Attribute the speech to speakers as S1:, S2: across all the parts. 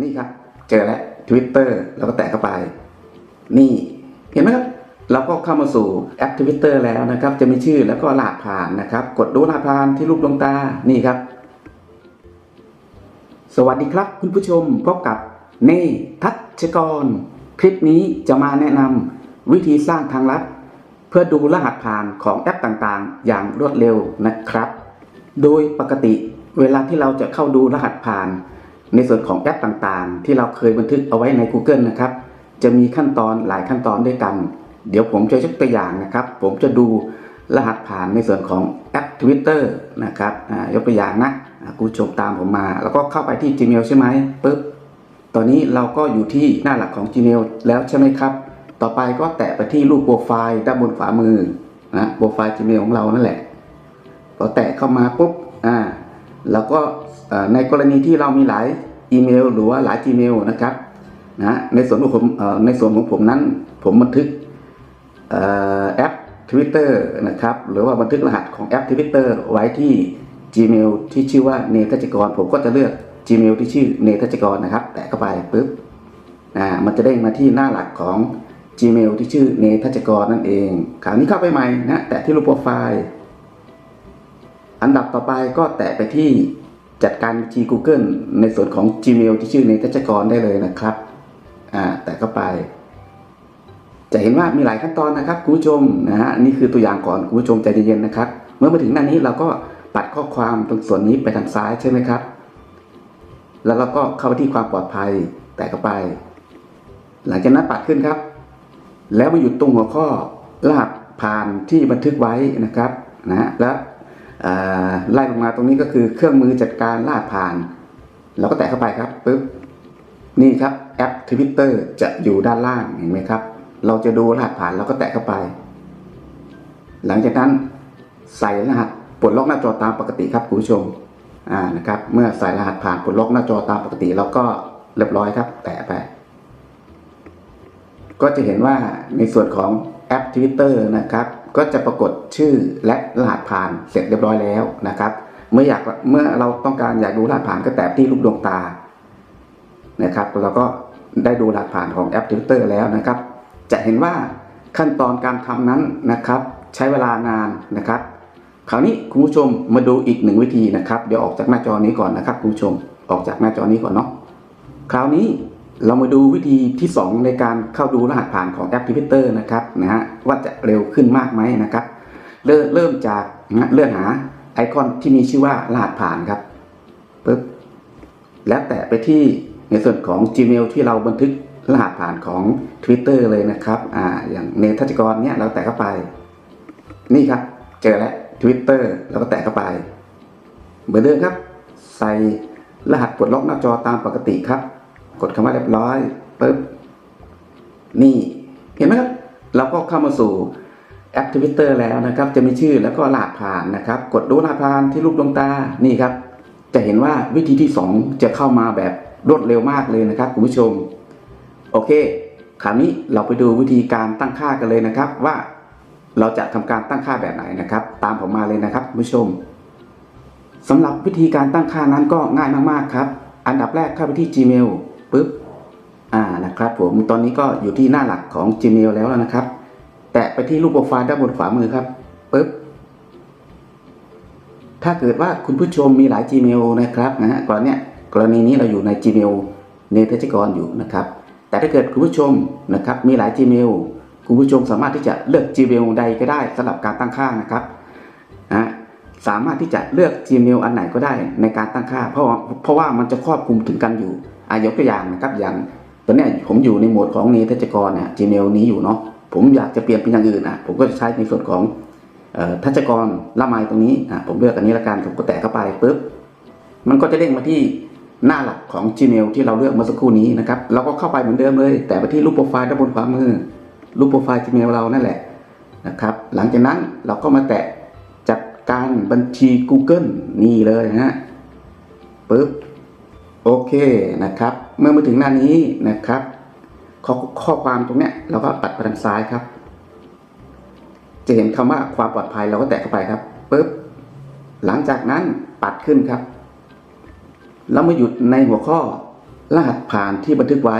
S1: นี่ครับ เจอแล้ว Twitter แล้วก็แตะเข้าไป นี่ เห็นไหมครับ เราก็เข้ามาสู่แอป Twitter แล้วนะครับ จะมีชื่อแล้วก็รหัสผ่านนะครับ กดดูรหัสผ่านที่รูปดวงตา นี่ครับ สวัสดีครับคุณผู้ชมพบกับเนทัชกร คลิปนี้จะมาแนะนำวิธีสร้างทางลัด เพื่อดูรหัสผ่านของแอปต่างๆ อย่างรวดเร็วนะครับ โดยปกติเวลาที่เราจะเข้าดูรหัสผ่าน ในส่วนของแอปต่างๆ ที่เราเคยบันทึกเอาไว้ใน Google นะครับ จะมีขั้นตอนหลายขั้นตอนด้วยกัน เดี๋ยวผมจะยกตัวอย่างนะครับ ผมจะดูรหัสผ่านในส่วนของแอป Twitter นะครับอ่ายกตัวอย่างนะอ่าคุณผู้ชมตามผมมา แล้วก็เข้าไปที่ Gmail ใช่ไหมปึ๊บตอนนี้เราก็อยู่ที่หน้าหลักของ Gmail แล้วใช่ไหมครับ ต่อไปก็แตะไปที่รูปโปรไฟล์ด้านบนขวามือนะโปรไฟล์ Gmail ของเรานั่นแหละพอแตะเข้ามาปุ๊บอ่า แล้วก็ในกรณีที่เรามีหลายอีเมล หรือว่าหลาย Gmail นะครับนะในส่วนของผมในส่วนของผมนั้นผมบันทึกอแอป Twitter นะครับหรือว่าบันทึกรหัสของแอป Twitter ไว้ที่ Gmail ที่ชื่อว่าเนทัชกร ผมก็จะเลือก Gmail ที่ชื่อเนทัชกรนะครับ แตะเข้าไปปุ๊บอ่ามันจะเด้งมาที่หน้าหลักของ Gmail ที่ชื่อเนทัชกรนั่นเองคราวนี้เข้าไปใหม่นะแตะที่รูปโปรไฟล์ อันดับต่อไปก็แตะไปที่จัดการบัญชี Google ในส่วนของ Gmail ที่ชื่อเนทัชกรได้เลยนะครับอ่าแตะเข้าไป จะเห็นว่ามีหลายขั้นตอนนะครับคุณผู้ชมนะฮะนี่คือตัวอย่างก่อนคุณผู้ชมใจเย็นๆนะครับ เมื่อมาถึงหน้านี้เราก็ปัดข้อความตรงส่วนนี้ไปทางซ้ายใช่ไหมครับ แล้วเราก็เข้าไปที่ความปลอดภัยแตะเข้าไป หลังจากนั้นปัดขึ้นครับ แล้วมาหยุดตรงหัวข้อรหัสผ่านที่บันทึกไว้นะครับนะฮะแล้ว ไล่ลงมาตรงนี้ก็คือเครื่องมือจัดการรหัสผ่าน เราก็แตะเข้าไปครับปึ๊บนี่ครับแอป Twitter จะอยู่ด้านล่างเห็นไหมครับ เราจะดูรหัสผ่านเราก็แตะเข้าไป หลังจากนั้นใส่รหัสปลดล็อกหน้าจอตามปกติครับคุณผู้ชมอ่านะครับ เมื่อใส่รหัสผ่านปลดล็อกหน้าจอตามปกติเราก็เรียบร้อยครับ แตะไป ก็จะเห็นว่าในส่วนของแอป Twitter นะครับ ก็จะปรากฏชื่อและรหัสผ่านเสร็จเรียบร้อยแล้วนะครับ เมื่ออยากเมื่อเราต้องการอยากดูรหัสผ่านก็แตะที่รูปดวงตานะครับเราก็ได้ดูรหัสผ่านของแอป Twitter แล้วนะครับ จะเห็นว่าขั้นตอนการทำนั้นนะครับ ใช้เวลานานนะครับ คราวนี้คุณผู้ชมมาดูอีกหนึ่งวิธีนะครับ เดี๋ยวออกจากหน้าจอนี้ก่อนนะครับคุณผู้ชมออกจากหน้าจอนี้ก่อนเนาะคราวนี้ เรามาดูวิธีที่ 2 ในการเข้าดูรหัสผ่านของแอป Twitter นะครับนะฮะว่าจะเร็วขึ้นมากไหมนะครับ เริ่มเริ่มจากนะเลื่อนหาไอคอนที่มีชื่อว่ารหัสผ่านครับปึ๊บแล้วแตะไปที่ในส่วนของ Gmail ที่เราบันทึกรหัสผ่านของ Twitter เลยนะครับอ่าอย่างเนทัชกรเนี่ยเราแตะเข้าไป นี่ครับ เจอแล้ว Twitter แล้วก็แตะเข้าไป เหมือนเดิมครับ ใส่รหัสปลดล็อกหน้าจอตามปกติครับ กดคำว่าเรียบร้อยปึ๊บนี่เห็นไหมครับ เราก็เข้ามาสู่แอป Twitter แล้วนะครับ จะมีชื่อแล้วก็รหัสผ่านนะครับ กดดูรหัสผ่านที่รูปดวงตานี่ครับ จะเห็นว่าวิธีที่ 2 จะเข้ามาแบบรวดเร็วมากเลยนะครับคุณผู้ชม โอเค คราวนี้เราไปดูวิธีการตั้งค่ากันเลยนะครับ ว่าเราจะทำการตั้งค่าแบบไหนนะครับ ตามผมมาเลยนะครับคุณผู้ชมสำหรับวิธีการตั้งค่านั้นก็ง่ายมากๆครับ อันดับแรกเข้าไปที่ Gmail ปึ๊บอ่านะครับผมตอนนี้ก็อยู่ที่หน้าหลักของ Gmail แล้วนะครับ แตะไปที่รูปโปรไฟล์ด้านบนขวามือครับปึ๊บถ้าเกิดว่าคุณผู้ชมมีหลาย Gmail นะครับนะฮะกรณีกรณีนี้เราอยู่ใน Gmail เนเธชกรอยู่นะครับ แต่ถ้าเกิดคุณผู้ชมนะครับมีหลาย Gmail คุณผู้ชมสามารถที่จะเลือก Gmail ใดก็ได้สำหรับการตั้งค่านะครับนะสามารถที่จะเลือก Gmail อันไหนก็ได้ในการตั้งค่า เพราะเพราะว่ามันจะครอบคลุมถึงกันอยู่ อายกตัวอย่างนะครับอย่างตอนนี้ผมอยู่ในโหมดของเนเธชกรเนี่ย Gmail นี้อยู่เนาะผมอยากจะเปลี่ยนเป็นอย่างอื่นอะผมก็จะใช้ในส่วนของออทัชกรละไมตรงนี้อะผมเลือกอันนี้ละกันผมก็แตะเข้าไปปุ๊บมันก็จะเด้งมาที่หน้าหลักของ Gmail ที่เราเลือกเมื่อสักครู่นี้นะครับเราก็เข้าไปเหมือนเดิมเลย แต่ไปที่รูปโปรไฟล์ด้านบนขวามือรูปโปรไฟล์ Gmail เรานั่นแหละนะครับ หลังจากนั้นเราก็มาแตะจัดการบัญชี Google นี่เลยนะฮะปึ๊บ โอเคนะครับ เมื่อมาถึงหน้านี้นะครับ ข้อข้อความตรงเนี้ยเราก็ปัดไปทางซ้ายครับ จะเห็นคำว่าความปลอดภัยเราก็แตะเข้าไปครับปึ๊บหลังจากนั้นปัดขึ้นครับ แล้วมาหยุดในหัวข้อรหัสผ่านที่บันทึกไว้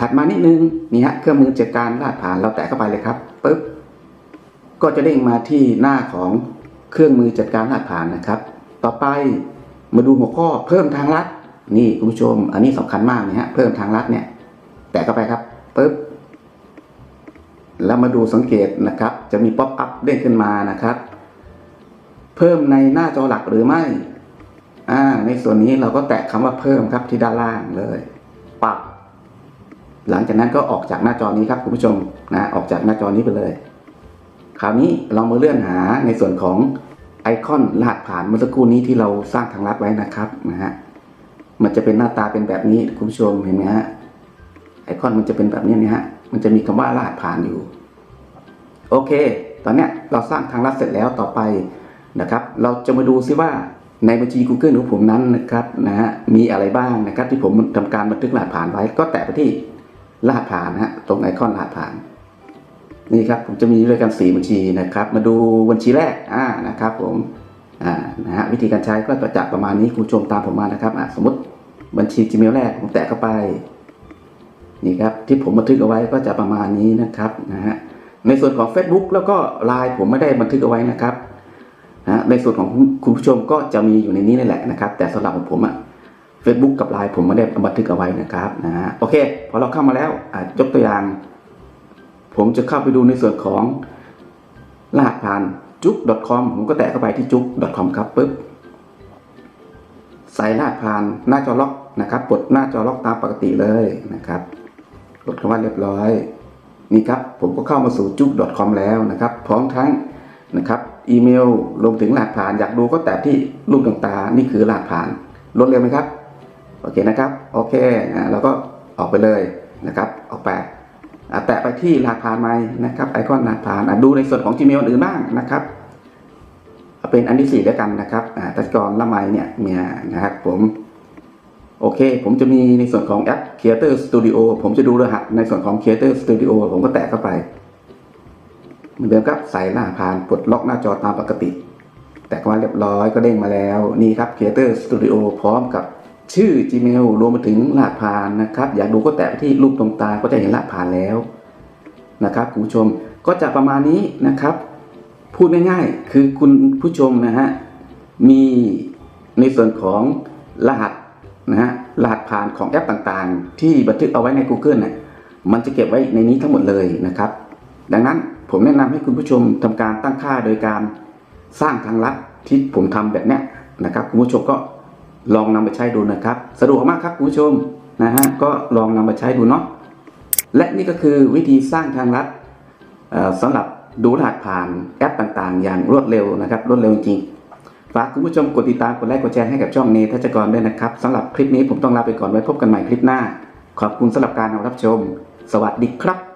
S1: ถัดมานิดนึงนี่ฮะเครื่องมือจัดการรหัสผ่านเราแตะเข้าไปเลยครับปึ๊บก็จะเด้งมาที่หน้าของเครื่องมือจัดการรหัสผ่านนะครับ ต่อไปมาดูหัวข้อเพิ่มทางลัด นี่คุณผู้ชม อันนี้สำคัญมากนะฮะเพิ่มทางลัดเนี่ย แตะเข้าไปครับปึ๊บแล้วมาดูสังเกตนะครับ จะมีป๊อปอัพเด้งขึ้นมานะครับ เพิ่มในหน้าจอหลักหรือไม่อ่าในส่วนนี้เราก็แตะคำว่าเพิ่มครับที่ด้านล่างเลยปับหลังจากนั้นก็ออกจากหน้าจอนี้ครับคุณผู้ชมนะออกจากหน้าจอนี้ไปเลย คราวนี้เรามาเลื่อนหาในส่วนของไอคอนรหัสผ่านเมื่อสักครู่นี้ที่เราสร้างทางลัดไว้นะครับนะฮะ มันจะเป็นหน้าตาเป็นแบบนี้คุณผู้ชมเห็นไหมฮะไอคอนมันจะเป็นแบบนี้นะฮะมันจะมีคำว่ารหัสผ่านอยู่ โอเค ตอนเนี้ยเราสร้างทางลัดเสร็จแล้วต่อไปนะครับ เราจะมาดูซิว่าในบัญชี Google ของผมนั้นนะครับนะฮะมีอะไรบ้างนะครับ ที่ผมทำการบันทึกรหัสผ่านไว้ ก็แตะไปที่รหัสผ่านนะฮะตรงไอคอนรหัสผ่านนี่ครับผมจะมีด้วยกัน4บัญชีนะครับ มาดูบัญชีแรกอ่านะครับ ผม นะฮะวิธีการใช้ก็จะประมาณนี้คุณผู้ชมตามผมมานะครับสมมติบัญชี Gmail แรกผมแตะเข้าไปนี่ครับที่ผมบันทึกเอาไว้ก็จะประมาณนี้นะครับนะฮะในส่วนของ Facebook แล้วก็ Line ผมไม่ได้บันทึกเอาไว้นะครับนะในส่วนของคุณผู้ชมก็จะมีอยู่ในนี้นี่แหละนะครับ แต่สำหรับของผมอะ Facebook กับ Line ผมไม่ได้บันทึกเอาไว้นะครับนะฮะโอเค พอเราเข้ามาแล้วอะยกตัวอย่าง ผมจะเข้าไปดูในส่วนของรหัสผ่าน จุก .com ผมก็แตะเข้าไปที่จุก .com ครับปึ๊บใส่รหัสผ่านหน้าจอล็อกนะครับกดหน้าจอล็อกตามปกติเลยนะครับกดคำว่าเรียบร้อย นี่ครับผมก็เข้ามาสู่จุก .com แล้วนะครับ พร้อมทั้งนะครับอีเมลรวมถึงรหัสผ่านอยากดูก็แตะที่รูปดวงตานี่คือรหัสผ่านรวดเร็วไหมครับ โอเคนะครับ โอเคอ่าเราก็ออกไปเลยนะครับ ออกไป แตะไปที่รหัสผ่านไหมนะครับไอคอนรหัสผ่านดูในส่วนของ Gmail อื่นบ้างนะครับเป็นอันที่สี่แล้วกันนะครับตัชกรละไมเนี่ยเนี่ยนะครับผมโอเค ผมจะมีในส่วนของแอป Creator Studio ผมจะดูรหัสในส่วนของ Creator Studio ผมก็แตะเข้าไปเหมือนเดิมครับใส่รหัสผ่านปลดล็อกหน้าจอตามปกติ แต่ก็มาเรียบร้อยก็เด้งมาแล้วนี่ครับ Creator Studio พร้อมกับ ชื่อ Gmail รวมไปถึงรหัสผ่านนะครับ อยากดูก็แตะไปที่รูปตรงตาก็จะเห็นรหัสผ่านแล้วนะครับคุณผู้ชมก็จะประมาณนี้นะครับ พูดง่ายๆคือคุณผู้ชมนะฮะมีในส่วนของรหัสนะฮะรหัสผ่านของแอปต่างๆ ที่บันทึกเอาไว้ใน Google เนี่ยมันจะเก็บไว้ในนี้ทั้งหมดเลยนะครับ ดังนั้นผมแนะนำให้คุณผู้ชมทำการตั้งค่าโดยการสร้างทางลัดที่ผมทำแบบนี้นะครับ คุณผู้ชมก็ ลองนำไปใช้ดูนะครับ สะดวกมากครับคุณผู้ชมนะฮะก็ลองนำไปใช้ดูเนาะและนี่ก็คือวิธีสร้างทางลัดสำหรับดูรหัสผ่านแอปต่างๆ อย่างรวดเร็วนะครับรวดเร็วจริงฝากคุณผู้ชมกดติดตามกดไลค์กดแชร์ให้กับช่องเนทัชกรด้วยนะครับสำหรับคลิปนี้ผมต้องลาไปก่อนไว้พบกันใหม่คลิปหน้า ขอบคุณสำหรับการรับชม สวัสดีครับ